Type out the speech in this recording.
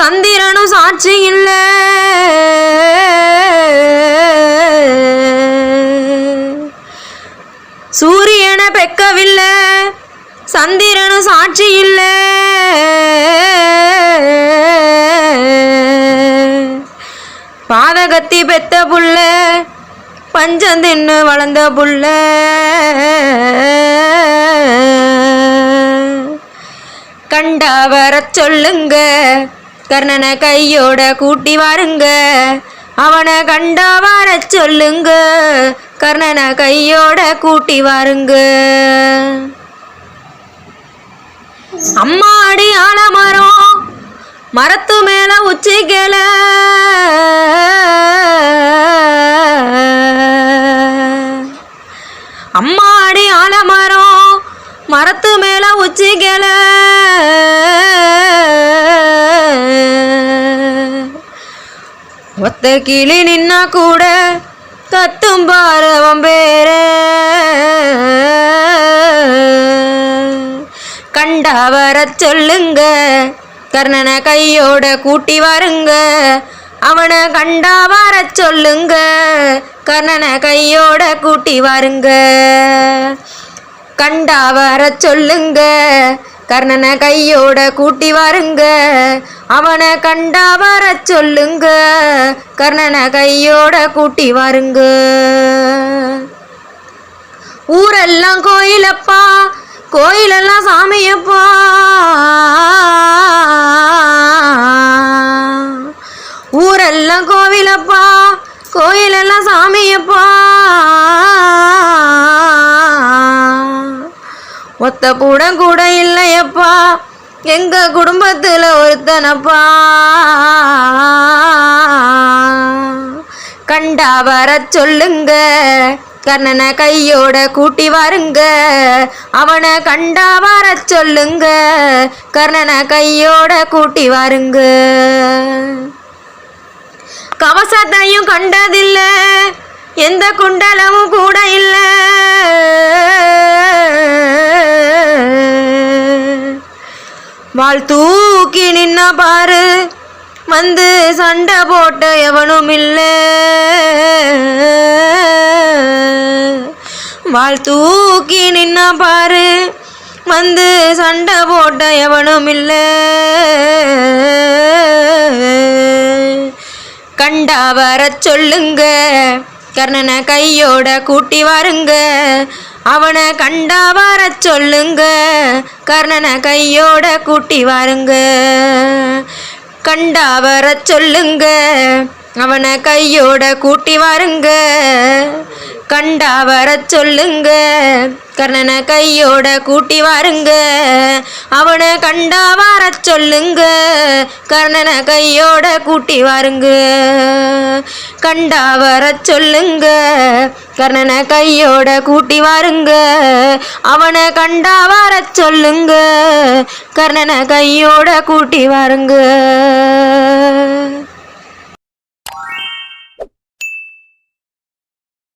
சந்திரனும் சாட்சி இல்லை. சூரியனை பெக்கவில்லை. சந்திரனும் சாட்சி இல்லை. பாதகத்தி பெத்த புள்ள பஞ்சந்தின்னு வளர்ந்த புள்ள. கண்டாவர சொல்லுங்க. கர்ணனை கையோட கூட்டி வாருங்க. அவனை கண்டா வார சொல்லுங்க. கர்ணனை கையோட கூட்டி வாருங்க. அம்மாடி ஆலமரம் மரத்து மேல உச்சிக்கல அம்மாடி ஆலமரம் மரத்து மேல உச்சிக்கல ஒத்த கிளி நின்னா கூட கத்தும் பாரவம் அவன் கண்டா வர சொல்லுங்க கர்ணனை கையோட கூட்டி வாருங்க அவனை கண்டா வர சொல்லுங்க கர்ணனை கையோட கூட்டி வாருங்க. கண்டா வர சொல்லுங்க கர்ணனை கையோட கூட்டி வாருங்க. அவனை கண்டா வர சொல்லுங்க. கர்ணனை கையோட கூட்டி வாருங்க. ஊரெல்லாம் கோயிலப்பா கோயிலெல்லாம் சாமியப்பா. ஒத்த கூட கூட இல்லையப்பா. எங்க குடும்பத்துல ஒருத்தனப்பா. கண்டா வர சொல்லுங்க. கர்ணனை கையோட கூட்டி வாருங்க. அவனை கண்டா வர சொல்லுங்க. கர்ணனை கையோட கூட்டி வாருங்க. கவசத்தையும் கண்டதில்லை. எந்த குண்டலமும் கூட இல்லை. வாழ் தூக்கி நின்ன பாரு. வந்து சண்டை போட்ட எவனும் இல்லை வாழ் தூக்கி நின்ன பாரு. வந்து சண்டை போட்ட எவனும் இல்லை கண்டா வர சொல்லுங்க. கர்ணனை கையோட கூட்டி வாருங்க. அவனை கண்டா வர சொல்லுங்க. கர்ணனை கையோட கூட்டி வாருங்க. கண்டா வர சொல்லுங்க. அவனை கையோட கூட்டி வாருங்க. கண்டா வர சொல்லுங்க. கர்ணனை கையோட கூட்டி வாருங்க. அவனை கண்டா வர சொல்லுங்க. கர்ணனை கையோட கூட்டி வாருங்க. கண்டா வர சொல்லுங்க. கர்ணனை கையோட கூட்டி வாருங்க. அவனை கண்டா வர சொல்லுங்க. கர்ணனை கையோட கூட்டி வாருங்க.